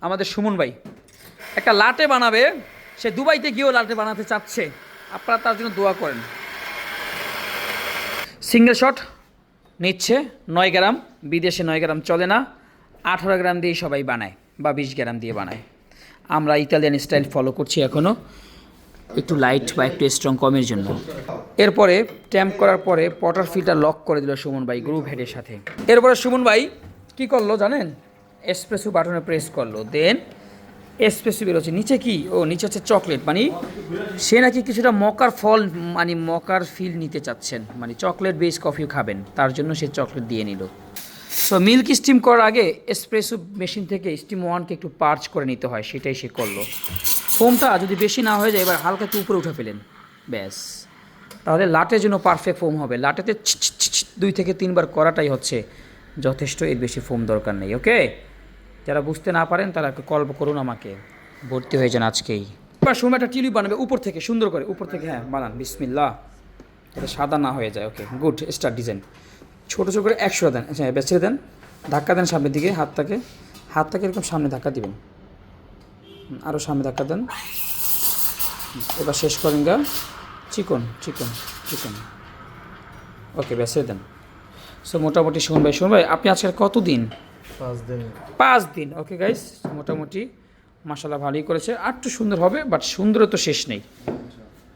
আমাদের সুমন ভাই। একটা লাটে বানাবে, সে দুবাইতে গিয়েও লাটে বানাতে চাচ্ছে। আপনারা তার জন্য দোয়া করেন। সিঙ্গেল শট নিচ্ছে, নয় গ্রাম, বিদেশে নয় গ্রাম চলে না। আঠারো গ্রাম দিয়ে সবাই বানায় বা বিশ গ্রাম দিয়ে বানায়। আমরা ইতালিয়ান স্টাইল ফলো করছি এখনও একটু লাইট বা একটু স্ট্রং কমের জন্য। এরপরে ট্যাম্প করার পরে পটার ফিল্টার লক করে দিল সুমন ভাই গ্রুপ হেডের সাথে। এরপরে সুমন ভাই কি করল জানেন? এসপ্রেসো বাটনে প্রেস করল দেন এসপ্রেসো বেরোচ্ছে। নিচে কি? ও, নিচে হচ্ছে চকলেট মানে সে নাকি কিছুটা মকার ফল মানে মকার ফিল নিতে চাচ্ছেন। মানে চকলেট বেস কফি খাবেন, তার জন্য সে চকলেট দিয়ে নিল। সো মিল্ক স্টিম করার আগে এসপ্রেসো মেশিন থেকে স্টিম ওয়ানকে একটু পার্চ করে নিতে হয়, সেটাই সে করল। ফোমটা যদি বেশি না হয়ে যায়, এবার হালকা একটু উপরে উঠে ফেলেন। ব্যাস। তাহলে লাটের জন্য পারফেক্ট ফোম হবে। লাটেতে দুই থেকে তিনবার করাটাই হচ্ছে যথেষ্ট এর বেশি ফোম দরকার নেই ওকে যারা বুঝতে না পারেন, তারা কল করুন আমাকে। ভর্তি হয়ে যান আজকেই। এবার সময় একটা টিউলিপ বানাবে উপর থেকে, সুন্দর করে। উপর থেকে হ্যাঁ বানান, বিসমিল্লাহ। যাতে সাদা না হয়ে যায়, ওকে, গুড, স্টার ডিজাইন। ছোটো ছোটো করে একশো দেন আচ্ছা বেছে দেন, ধাক্কা দেন সামনের দিকে হাতটাকে। হাতটাকে এরকম সামনে ধাক্কা দিবেন। আরও সামনে ধাক্কা দেন। এবার শেষ করেন গা। চিকন চিকন চিকন। ওকে বেছে দেন। সো মোটামুটি শুনুন ভাই শুনুন ভাই, আপনি দিন পাঁচ দিন। ওকে গাইস মোটামুটি মাসাল্লাহ ভালোই করেছে। আর একটু সুন্দর হবে বাট সুন্দর তো শেষ নেই।